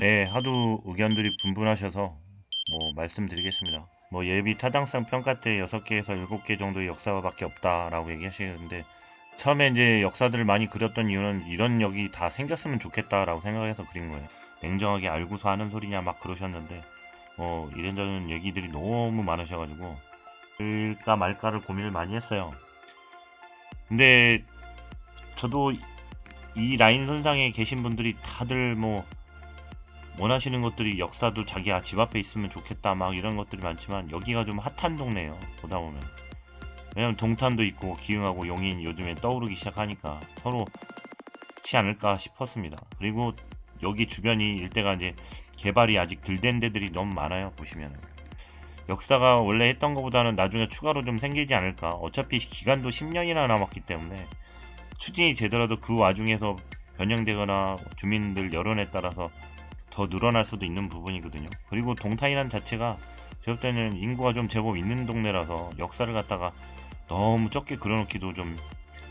네, 하도 의견들이 분분하셔서 뭐 말씀드리겠습니다. 뭐 예비 타당성 평가 때 6개에서 7개 정도의 역사밖에 없다라고 얘기하시는데 처음에 이제 역사들을 많이 그렸던 이유는 이런 역이 다 생겼으면 좋겠다라고 생각해서 그린 거예요. 냉정하게 알고서 하는 소리냐 막 그러셨는데 뭐 이런저런 얘기들이 너무 많으셔가지고 쓸까 말까를 고민을 많이 했어요. 근데 저도 이 라인 선상에 계신 분들이 다들 뭐 원하시는 것들이 역사도 자기 집 앞에 있으면 좋겠다 막 이런 것들이 많지만 여기가 좀 핫한 동네예요 보다 보면. 왜냐면 동탄도 있고 기흥하고 용인 요즘에 떠오르기 시작하니까 서로 치 않을까 싶었습니다. 그리고 여기 주변이 일대가 이제 개발이 아직 덜 된 데들이 너무 많아요 보시면 역사가 원래 했던 것보다는 나중에 추가로 좀 생기지 않을까. 어차피 기간도 10년이나 남았기 때문에 추진이 되더라도 그 와중에서 변형되거나 주민들 여론에 따라서 더 늘어날 수도 있는 부분이거든요. 그리고 동탄이란 자체가 제가 볼 때는 인구가 좀 제법 있는 동네라서 역사를 갖다가 너무 적게 그려놓기도 좀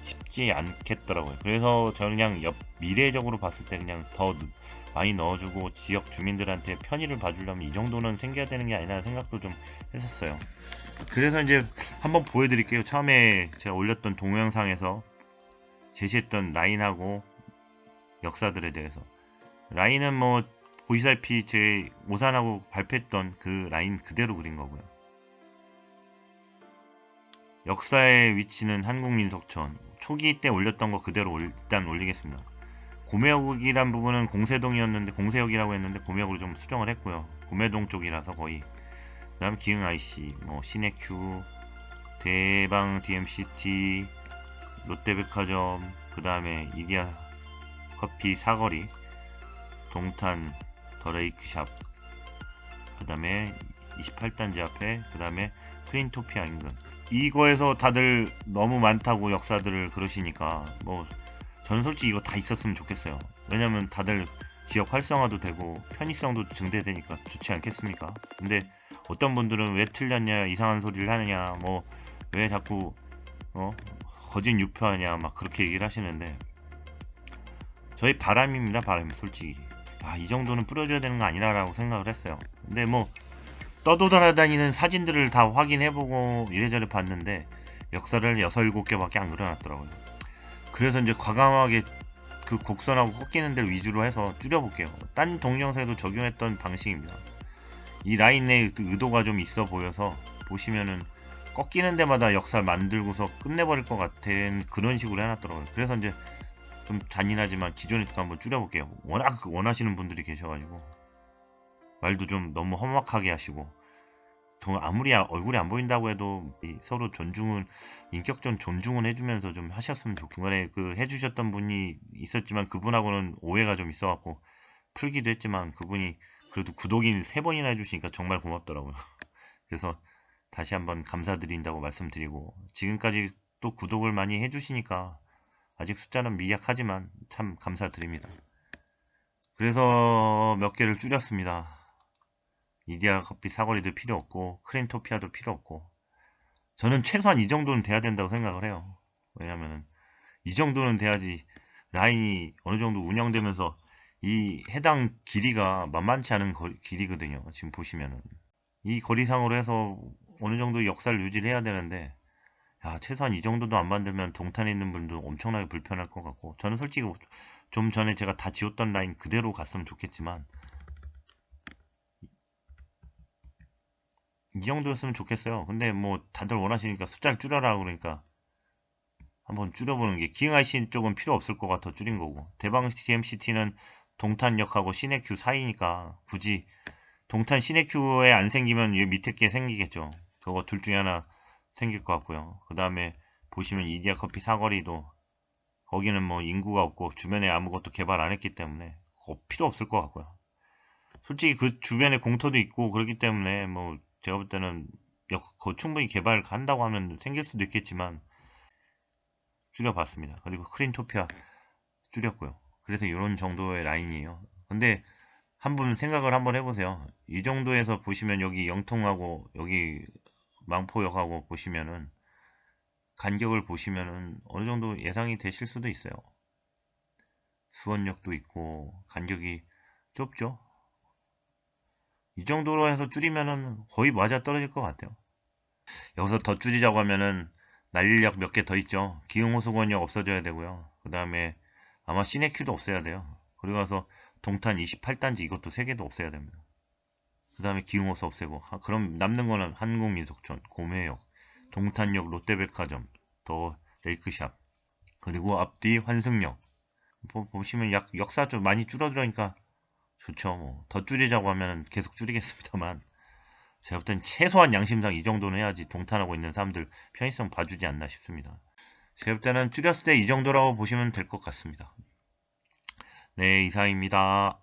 쉽지 않겠더라고요. 그래서 저는 그냥 옆, 미래적으로 봤을 때 그냥 더 넣- 많이 넣어주고 지역 주민들한테 편의를 봐주려면 이 정도는 생겨야 되는 게 아니라 생각도 좀 했었어요. 그래서 이제 한번 보여드릴게요. 처음에 제가 올렸던 동영상에서 제시했던 라인하고 역사들에 대해서 라인은 뭐 보시다시피 제 오산하고 발표했던 그 라인 그대로 그린 거고요. 역사의 위치는 한국민속촌 초기 때 올렸던 거 그대로 올- 일단 올리겠습니다. 고매역이란 부분은 공세동이었는데 공세역이라고 했는데 고매역으로 좀 수정을 했고요. 구매동 쪽이라서 거의 그 다음 기흥 IC, 뭐 시네큐, 대방 DMCT, 롯데백화점, 그 다음에 이디야 커피 사거리, 동탄 더레이크샵, 그 다음에 28단지 앞에, 그 다음에 크린토피아 인근. 이거에서 다들 너무 많다고 역사들을 그러시니까, 뭐, 저는 솔직히 이거 다 있었으면 좋겠어요. 왜냐면 다들 지역 활성화도 되고, 편의성도 증대되니까 좋지 않겠습니까? 근데 어떤 분들은 왜 틀렸냐, 이상한 소리를 하느냐, 뭐, 왜 자꾸, 어, 거짓 유표하냐, 막 그렇게 얘기를 하시는데, 저희 바람입니다, 바람, 솔직히. 아, 이 정도는 뿌려줘야 되는 거 아니라라고 생각을 했어요. 근데 뭐, 떠돌아다니는 사진들을 다 확인해보고 이래저래 봤는데, 역사를 6, 7개밖에 안 그려놨더라고요. 그래서 이제 과감하게 그 곡선하고 꺾이는 데를 위주로 해서 줄여볼게요. 딴 동영상에도 적용했던 방식입니다. 이 라인의 의도가 좀 있어 보여서 보시면은 꺾이는 데마다 역사 만들고서 끝내버릴 것 같은 그런 식으로 해놨더라고요. 그래서 이제 좀 잔인하지만 기존에 거 한번 줄여볼게요. 워낙 원하시는 분들이 계셔가지고 말도 좀 너무 험악하게 하시고 더 아무리 아- 얼굴이 안 보인다고 해도 이 서로 존중은 인격적 존중은 해주면서 좀 하셨으면 중간에 그 해주셨던 분이 있었지만 그분하고는 오해가 좀 있어갖고 풀기도 했지만 그분이 그래도 구독인 세 번이나 해주시니까 정말 고맙더라고요. 그래서 다시 한번 감사드린다고 말씀드리고 지금까지 또 구독을 많이 해주시니까 아직 숫자는 미약하지만 참 감사드립니다. 그래서 몇 개를 줄였습니다. 이디야 커피 사거리도 필요 없고 크랜토피아도 필요 없고 저는 최소한 이 정도는 돼야 된다고 생각을 해요. 왜냐면은 이 정도는 돼야지 라인이 어느 정도 운영되면서 이 해당 길이가 만만치 않은 거- 길이거든요. 지금 보시면은 이 거리상으로 해서 어느 정도 역사를 유지를 해야 되는데 야, 최소한 이 정도도 안 만들면 동탄에 있는 분도 엄청나게 불편할 것 같고 저는 솔직히 좀 전에 제가 다 지웠던 라인 그대로 갔으면 좋겠지만 이 정도였으면 좋겠어요. 근데 뭐 다들 원하시니까 숫자를 줄여라 그러니까 한번 줄여보는 게 기흥 IC 쪽은 필요 없을 것 같아 줄인 거고 대방 DMCT는 동탄역하고 시내큐 사이니까 굳이 동탄 시내큐에 안 생기면 이 밑에 게 생기겠죠. 그거 둘 중에 하나 생길 것 같고요. 그 다음에 보시면 이디야 커피 사거리도 거기는 뭐 인구가 없고 주변에 아무것도 개발 안 했기 때문에 필요 없을 것 같고요. 솔직히 그 주변에 공터도 있고 그렇기 때문에 뭐 제가 볼 때는 역- 그거 충분히 개발 한다고 하면 생길 수도 있겠지만 줄여봤습니다. 그리고 크린토피아 줄였고요. 그래서 이런 정도의 라인이에요. 근데 한번 생각을 한번 해보세요. 이 정도에서 보시면 여기 영통하고 여기 망포역하고 보시면은 간격을 보시면은 어느 정도 예상이 되실 수도 있어요. 수원역도 있고 간격이 좁죠. 이 정도로 해서 줄이면은 거의 맞아 떨어질 것 같아요. 여기서 더 줄이자고 하면은 날릴역 몇개 더 있죠. 기흥호수권역 없어져야 되고요. 그 다음에 아마 시내큐도 없애야 돼요. 그리고 가서 동탄 28단지 이것도 3개도 없애야 됩니다. 그 다음에 기흥호수 없애고 하- 그럼 남는 거는 한국민속촌, 고매역, 동탄역 롯데백화점, 더 레이크샵 그리고 앞뒤 환승역 보, 보시면 약 역사 좀 많이 줄어들으니까 좋죠. 뭐 더 줄이자고 하면 계속 줄이겠습니다만 제가 볼 땐 최소한 양심상 이 정도는 해야지 동탄하고 있는 사람들 편의성 봐주지 않나 싶습니다. 제가 볼 때는 줄였을 때 이 정도라고 보시면 될 것 같습니다. 네, 이상입니다.